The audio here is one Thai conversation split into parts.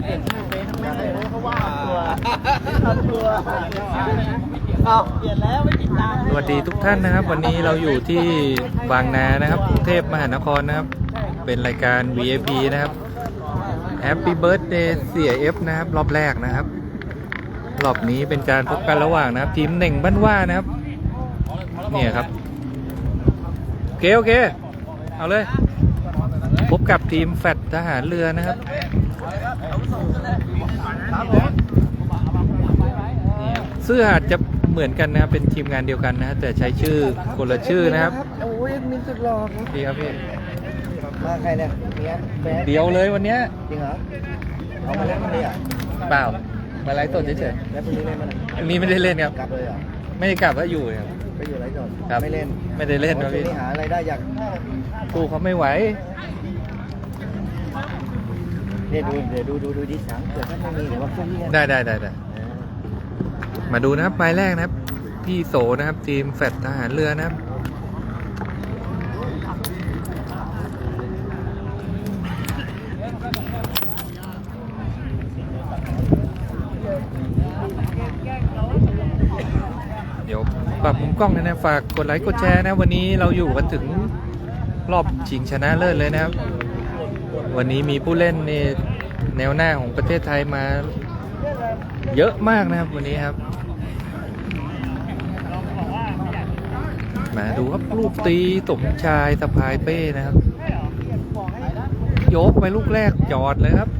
สวัสดีทุกท่านนะครับ วันนี้เราอยู่ที่บางนานะครับกรุงเทพมหานครนะครับ เป็นรายการ VIP นะครับ Happy Birthday เสีย F นะครับ รอบแรกนะครับ รอบนี้เป็นการพบกันระหว่างนะครับทีมเหน่งบ้านว่านะครับ เนี่ยครับโอเคโอเค เอาเลย พบกับทีมแฟดทหารเรือนะครับนี่ครับเสื้ออาจจะเหมือนกันนะครับเป็นทีมงานเดียวกันนะฮะแต่ใช้ชื่อคนละชื่อนะครับโอ้ยมินสุดหล่อครับดีครับพี่มาใครเนี่ยเมียแฟนเดียวเลยวันเนี้ยจริงเหรอเอามาเล่นมันเลยอะเปล่ามาไลฟ์สดเฉยแล้วพรุ่งนี้เล่นมันๆวันนี้ไม่ได้เล่นครับกลับเลยเหรอไม่ได้กลับว่าอยู่ครับไปอยู่ไรสดครับไม่เล่นไม่ได้เล่นครับพี่ช่วงนี้หาอะไรได้อยากสู้เขาไม่ไหว เนี่ยวดูเดี๋ยวดูดูดูดิสังเกิดถ้าไม่มีหรือว่าพวกนี้ได้ได้ได้ได้มาดูนะครับไม้แรกนะครับ พี่โสนะครับทีมแฟดทหารเรือนะครับเดี๋ยวปรับมุมกล้องนะนะฝากกดไลค์กดแชร์นะ วันนี้เราอยู่กันถึงรอบชิงชนะเลิศเลยนะครับ วันนี้มีผู้เล่นในแนวหน้าของประเทศไทยมาเยอะมากนะครับวันนี้ครับ มาดูครับลูกตีสมชายสะพายเป้นะครับ ยกไปลูกแรกจอดเลยครับ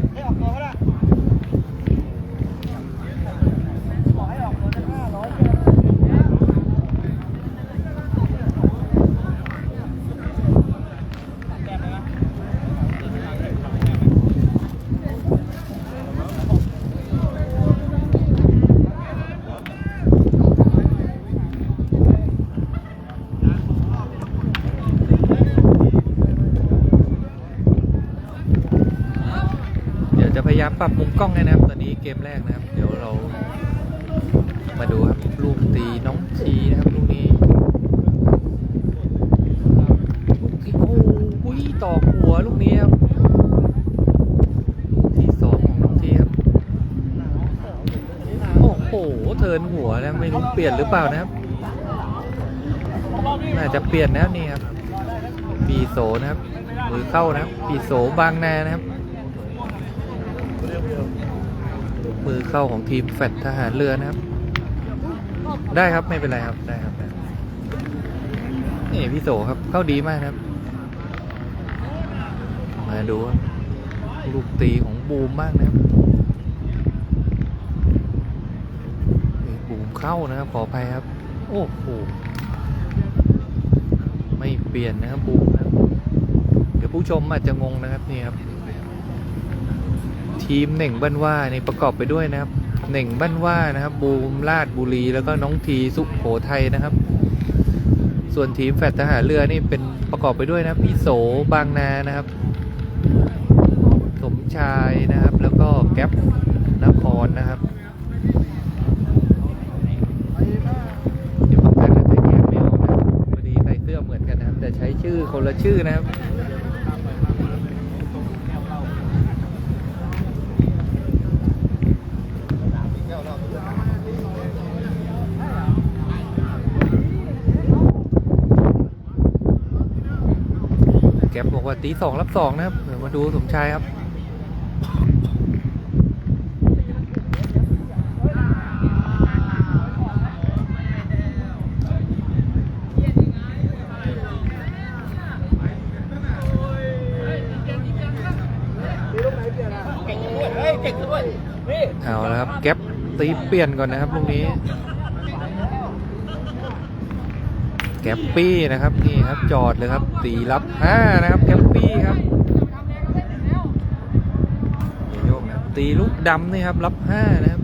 เดี๋ยวจะพยายาม ปรับมุมกล้องให้นะครับ ตอนนี้เกมแรกนะครับ เดี๋ยวเรามาดูครับลูกตีน้องชีนะครับลูกนี้ลูกที่โอ้โหต่อหัวลูกนี้ครับลูกที่สองของน้องทีครับ โอ้โหเทินหัวนะไม่รู้เปลี่ยนหรือเปล่านะครับ น่าจะเปลี่ยนนะครับนี่ครับปีโสนะครับมือเข้านะครับปีโสบางนานะครับ มือเข้าของทีมแฟดทหารเรือนะครับ ได้ครับไม่เป็นไรครับได้ครับนี่พี่โสครับเข้าดีมากนะครับ มาดูลูกตีของบูมมากนะครับบูมเข้านะครับขออภัยครับ โอ้โหไม่เปลี่ยนนะครับบูมนะเดี๋ยวผู้ชมอาจจะงงนะครับนี่ครับ ทีมเหน่งบ้านว่าในประกอบไปด้วยนะครับเหน่งบ้านว่านะครับ บูมราชบุรีแล้วก็น้องทีสุโขทัยนะครับ ส่วนทีมแฟดทหารเรือนี่เป็นประกอบไปด้วยนะพี่โสบางนานะครับ สมชายนะครับ แล้วก็แก๊ปนครนะครับเดี๋ยวบางท่านอาจจะแยกไม่ออกนะพอดีใส่เสื้อเหมือนกันนะครับ แต่ใช้ชื่อคนละชื่อนะครับ แก๊ปบอก ว่าตีสองรับสองนะครับเดี๋ยวมาดูสมชายครับเอาแล้วครับแก๊ปตีเปลี่ยนก่อนนะครับลูกนี้ แกปปี้นะครับนี่ครับจอดเลยครับตีรับห้านะครับแกปปี้ครับอย่าโยกนะครับตีลูกดำนี่ครับรับห้านะครับ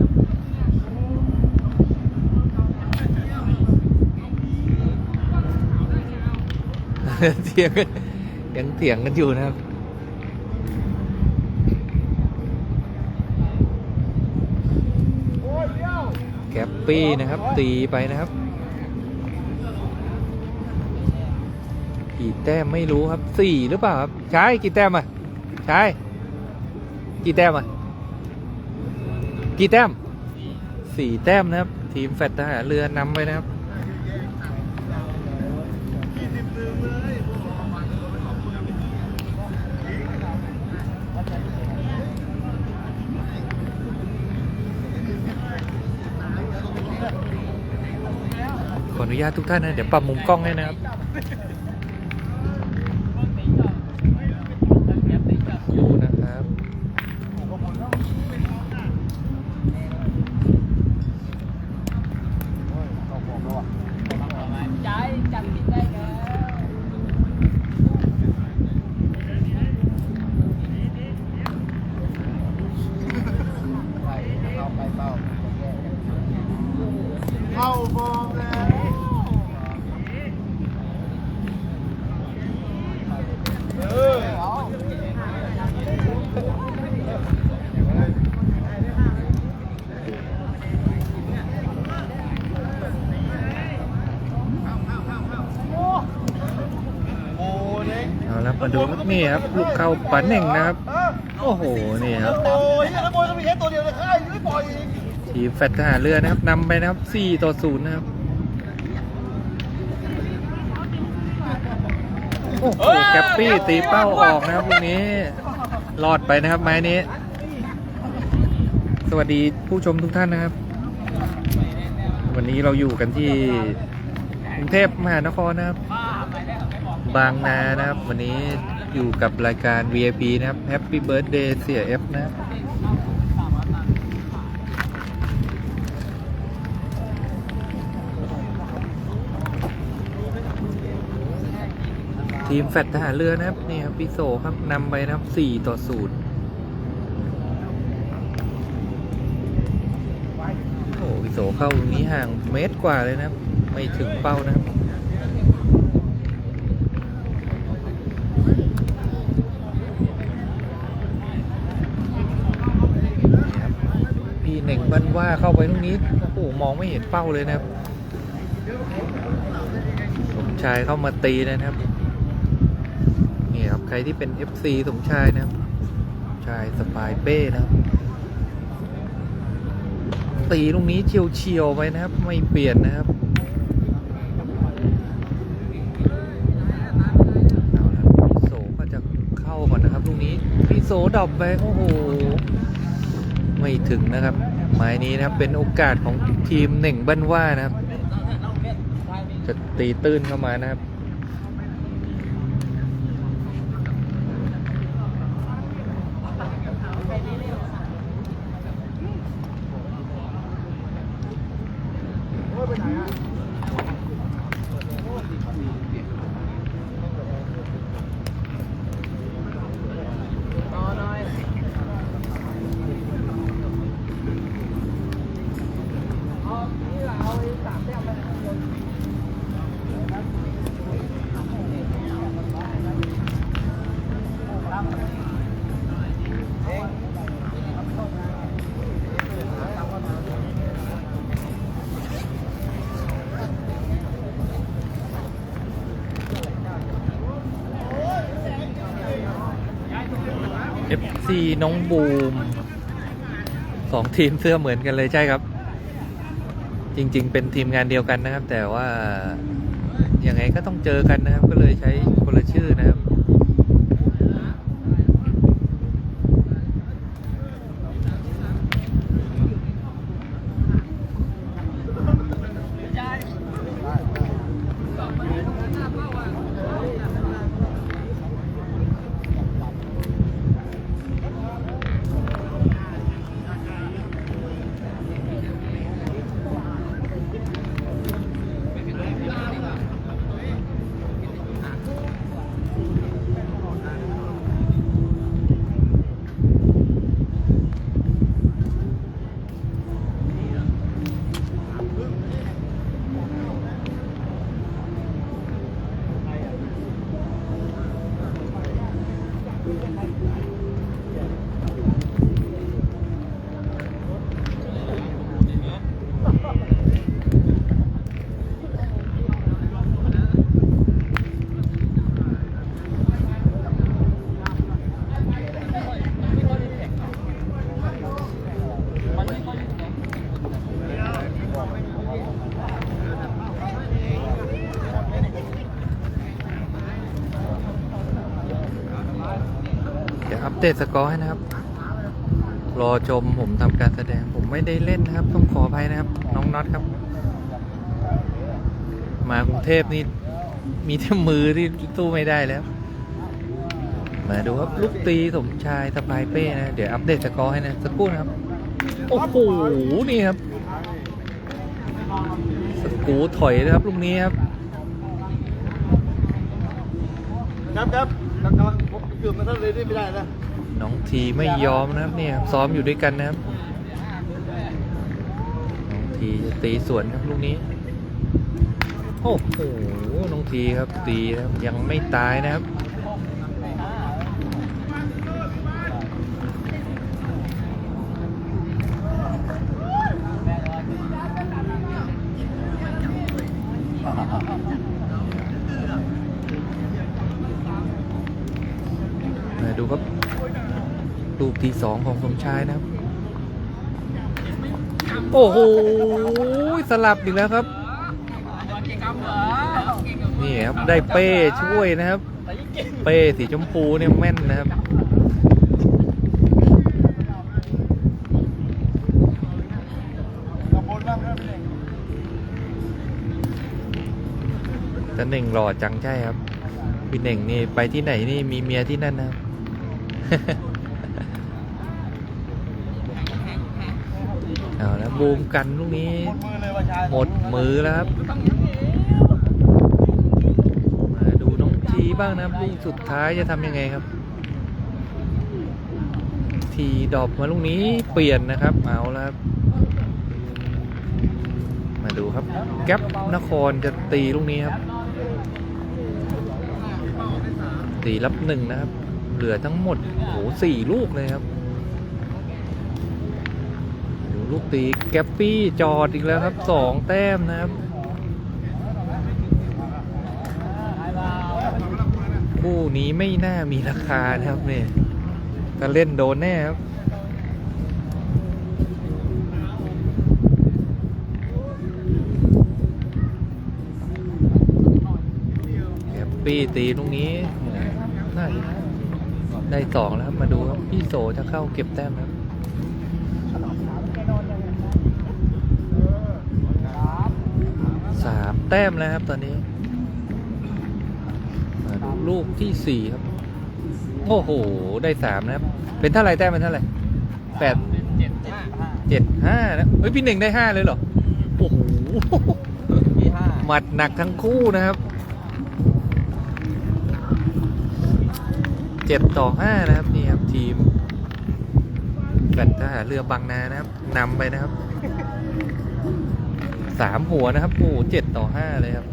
เถียงกันยังเถียงกันอยู่นะครับแกปปี้นะครับตีไปนะครับ กี่แต้มไม่รู้ครับสี่หรือเปล่าครับใช่กี่แต้มอะใช่กี่แต้มอะกี่แต้มสี่แต้มนะครับ ทีมแฟตทหารเรือนำไปนะครับขออนุญาตทุกท่านนะ เดี๋ยวปรับมุมกล้องให้นะครับ อยู่นะครับ ใจจับผิดได้แล้ว เข้าฟองแล้วเออเอาละมาดูครับนี่ครับลูกเข้าปันเน่งนะครับ โอ้โห นี่ครับ โอ้ยขโมวยก็มีแค่ตัวเดียวเลยค่ายไม่ปล่อยอีก ทีมแฟตทหารเรือนะครับนำไปนะครับ4ต่อ0นะครับ โอ้โหแกปปี้ตีเป้าออกนะครับลูกนี้รอดไปนะครับไม้นี้ สวัสดีผู้ชมทุกท่านนะครับ วันนี้เราอยู่กันที่กรุงเทพมหานครนะครับ บางนานะครับ วันนี้อยู่กับรายการ VIP นะครับ Happy Birthday เสีย F นะครับ ทีมแฟตทหารเรือนะครับนี่ครับพี่โซครับนำไปนะครับ4ต่อ0โอ้พี่โสเข้าตรงนี้ห่างเมตรกว่าเลยนะครับ ไม่ถึงเป้านะครับพี่เหน่งบันว่าเข้าไปตรงนี้โอ้โหมองไม่เห็นเป้าเลยนะครับ สมชายเข้ามาตีนะครับ ใครที่เป็น FC สมชายนะครับ ชายสปายเป้นะครับ ตีตรงนี้เฉียวเฉียวๆไปนะครับ ไม่เปลี่ยนนะครับเอาละพี่โสก็จะเข้าก่อนนะครับลูกนี้พี่โสดอปไปโอ้โห ไม่ถึงนะครับ หมายนี้นะครับเป็นโอกาสของทีมเหน่งบ้านว่านะครับ จะตีตื้นเข้ามานะครับ ต่อหน่อย เอานี่เราเอาไอ้สามแต้มไปข้างบน FC น้องบูมสองทีมเสื้อเหมือนกันเลยใช่ครับ จริง ๆ เป็นทีมงานเดียวกันนะครับ แต่ว่ายังไงก็ต้องเจอกันนะครับ ก็เลยใช้คนละชื่อนะครับ เเตสกอร์ให้นะครับ รอชมผมทำการแสดงผมไม่ได้เล่นนะครับ ต้องขออภัยนะครับ น้องน็อตครับ มากรุงเทพนี่มีแต่มือที่สู้ไม่ได้แล้ว มาดูครับลูกตีสมชายสปายเป้นะ เดี๋ยวอัปเดตสกอร์ให้นะสักครู่นะครับ โอ้โหนี่ครับ สกูถอยนะครับลูกนี้ครับครับครับกำลังผมเกือบมาท่านเลยนี่ไม่ได้นะ น้องทีไม่ยอมนะครับเนี่ยซ้อมอยู่ด้วยกันนะครับน้องทีจะตีสวนครับลูกนี้ โอ้โหน้องทีครับตีครับยังไม่ตายนะครับ มาดูครับ ลูก ที่สองของสมชายนะครับ โอ้โหสลับอีกแล้วครับ นี่ครับได้เป้ช่วยนะครับ เป้สีชมพูเนี่ยแม่นนะครับแต่เน่งหล่อจังใช่ครับพี่เน่งนี่ไปที่ไหนนี่มีเมียที่นั่นนะครับ เอาแล้วบูมกันลูกนี้ หมดมือแล้วครับ มาดูน้องทีบ้างนะลูกสุดท้ายจะทำยังไงครับ ทีดอปมาลูกนี้เปลี่ยนนะครับ เอาแล้วครับ มาดูครับ แก๊ปนครจะตีลูกนี้ครับ ตีรับหนึ่งนะครับ เหลือทั้งหมดโอ้โหสี่ลูกเลยครับ ลูกตีแกปปี้จอดอีกแล้วครับสองแต้มนะครับคู่นี้ไม่น่ามีราคานะครับเนี่ยถ้าเล่นโดนแน่ครับแกปปี้ตีลูกนี้น่าได้สองแล้วครับ มาดูครับพี่โสจะเข้าเก็บแต้มครับ สาม แต้มแล้วครับตอนนี้มาดูลูกที่สี่ครับ โอ้โห ได้สามนะครับ เป็นเท่าไหร่แต้มเป็นเท่าไหร่แปดเจ็ดห้านะเฮ้ยพี่หนึ่งได้ห้าเลยเหรอ โอ้โหหมัดหนักทั้งคู่นะครับเจ็ดต่อห้านะครับนี่ครับทีมแฟนทหารเรือบางนานะครับนำไปนะครับ สามหัวนะครับโอ้เจ็ดต่อห้าเลยครับ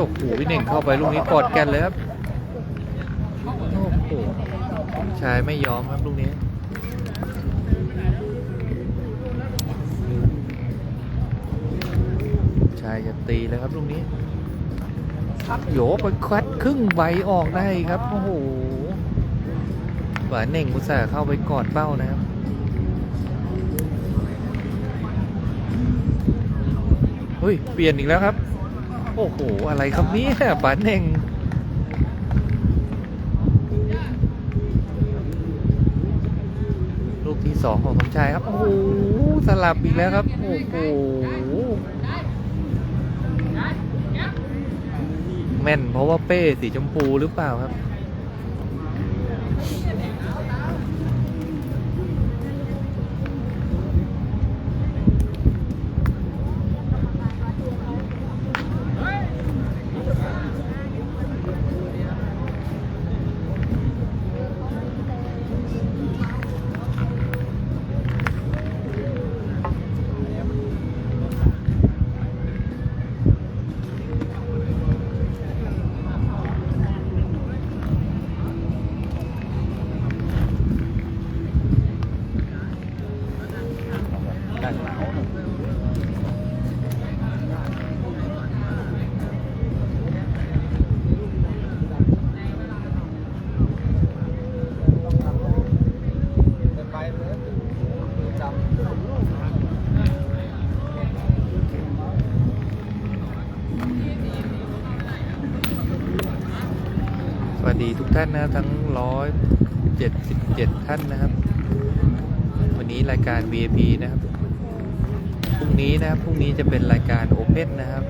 โอ้โหพี่เน่งเข้าไปลูกนี้กอดกันเลยครับโอ้โหชายไม่ยอมครับลูกนี้ชายจะตีแล้วครับลูกนี้โยไปควัดครึ่งใบออกได้ครับโอ้โหหวานเน่งมุส่าเข้าไปกอดเป้านะครับเฮ้ยเปลี่ยนอีกแล้วครับ โอ้โห อะไรครับเนี่ยปานเน่งลูกที่สองของสมชายครับ โอ้โห สลับอีกแล้วครับ โอ้โห แม่นเพราะว่าเป้สีชมพูหรือเปล่าครับ สวัสดีทุกท่านนะทั้งร้อยเจ็ดเจ็ดท่านนะครับ วันนี้รายการ VIP นะครับ รุ่งนี้นะครับพรุ่งนี้จะเป็นรายการโอเพ่นนะครับ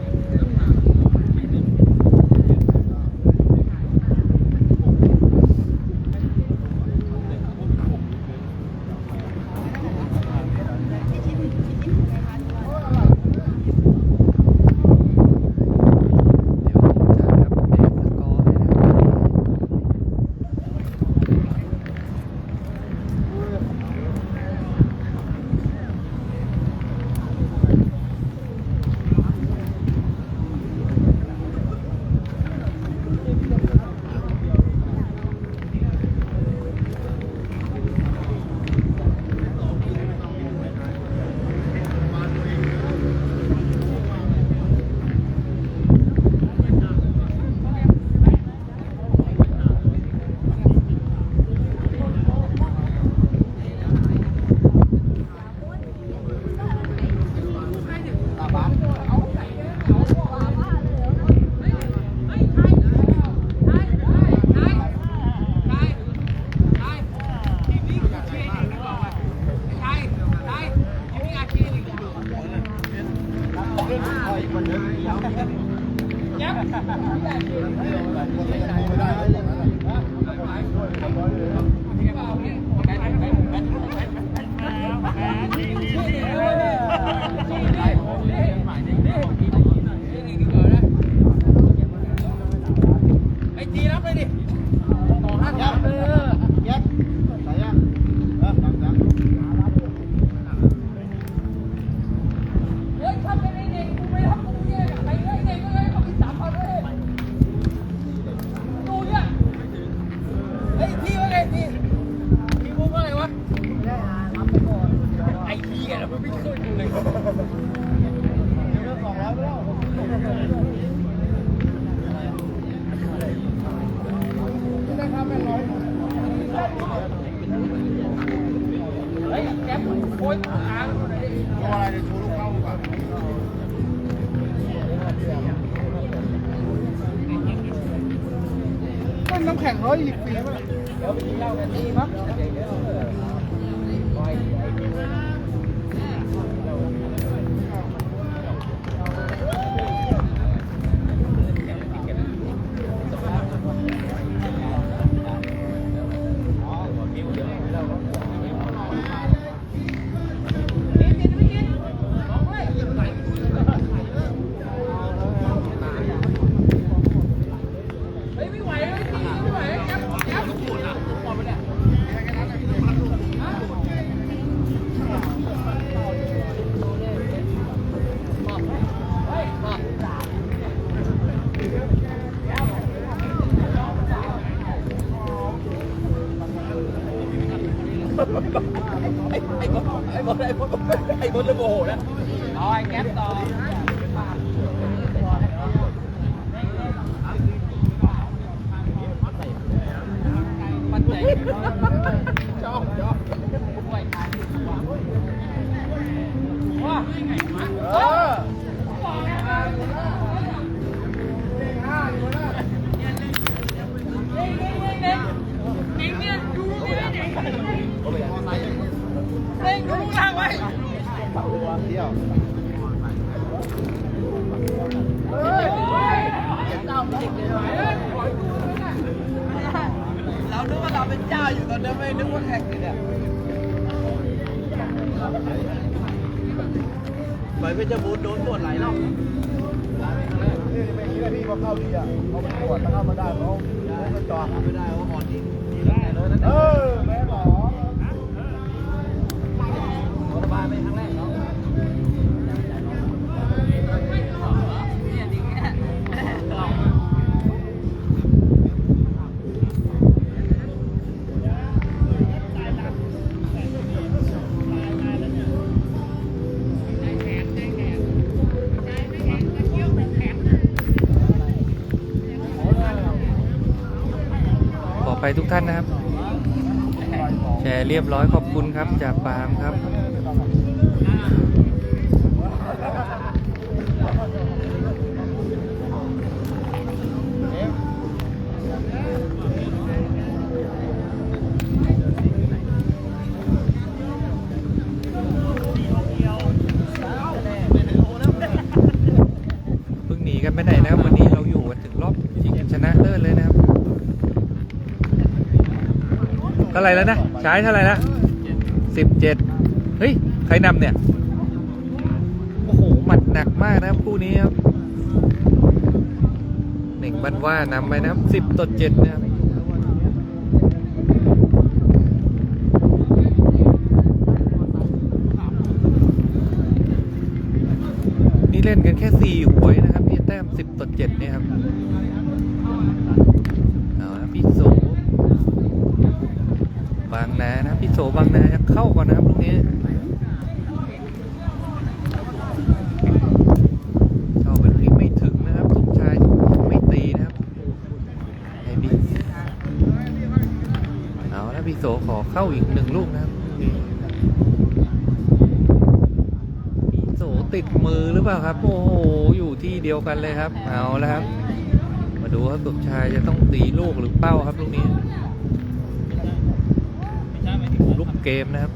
เดี๋ยวไปกินเหล้ากันดีมั้ง ไอ้ไอ้บอลไอ้บอลไอ้ เรานึกว่าเราเป็นเจ้าอยู่ตอนนั้นไม่นึกว่าแข่งอยู่เนี่ยไปเพชรบูรณ์โดนตรวจหลายรอบนี่ไม่คิดว่าพี่มาเข้าดีอะเขาไปตรวจถ้าเข้ามาได้เขาเขาก็จอดไม่ได้ว่าอ่อนดีดีแล้วแต่เลยนั่นเออ ไปทุกท่านนะครับ แชร์เรียบร้อยขอบคุณครับจากปามครับ ไหร่แล้วนะใช้เท่าไหร่ละสิบเจ็ดเฮ้ย ใครนำเนี่ย โอ้โห หมัดหนักมากนะคู่นี้ครับหนึ่งบันว่านำไปนะสิบต่อเจ็ดนะครับ นี่เล่นกันแค่สี่หวยนะครับพี่แต้มสิบต่อเจ็ดเนี่ยครับ เอาละพี่โสบางนานะพี่โสบางนาจะเข้าก่อนนะครับตรงนี้เข้าไปตรงนี้ไม่ถึงนะครับสมชายไม่ตีนะครับไอ้บิ๊กเอาละพี่โสขอ เข้าอีกหนึ่งลูกนะครับมีโสติดมือหรือเปล่าครับ โอ้โห อยู่ที่เดียวกันเลยครับ เอาแล้วครับ มาดูครับสมชายจะต้องตีลูกหรือเป้าครับลูกนี้ ลูกเกมนะครับ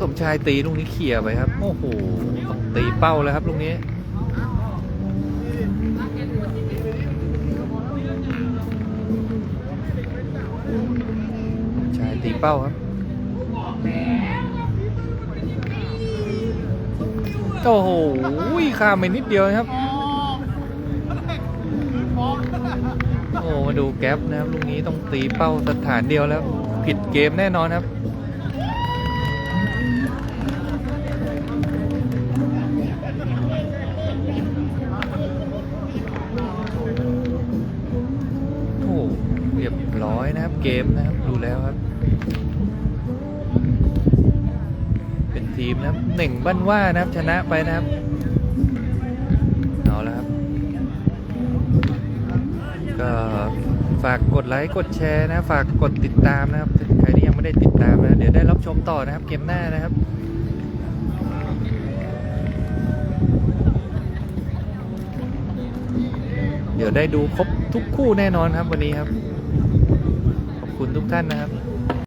สมชายตีลูกนี้เขี่ยไปครับ โอ้โหต้องตีเป้าแล้วครับลูกนี้ ป้าครับ โอ้โหข้ามไปนิดเดียวนะครับ โอ้มาดูแก๊ปนะครับ ลูกนี้ต้องตีเป้าสถานเดียวแล้ว ผิดเกมแน่นอนครับ หนึ่งบ้านว่านะครับ ชนะไปนะครับ เอาแล้วครับ ก็ฝากกดไลค์กดแชร์นะ ฝากกดติดตามนะครับ ใครที่ยังไม่ได้ติดตามนะ เดี๋ยวได้รับชมต่อนะครับ เกมหน้านะครับเดี๋ยวได้ดูครบทุกคู่แน่นอนครับวันนี้ครับ ขอบคุณทุกท่านนะครับ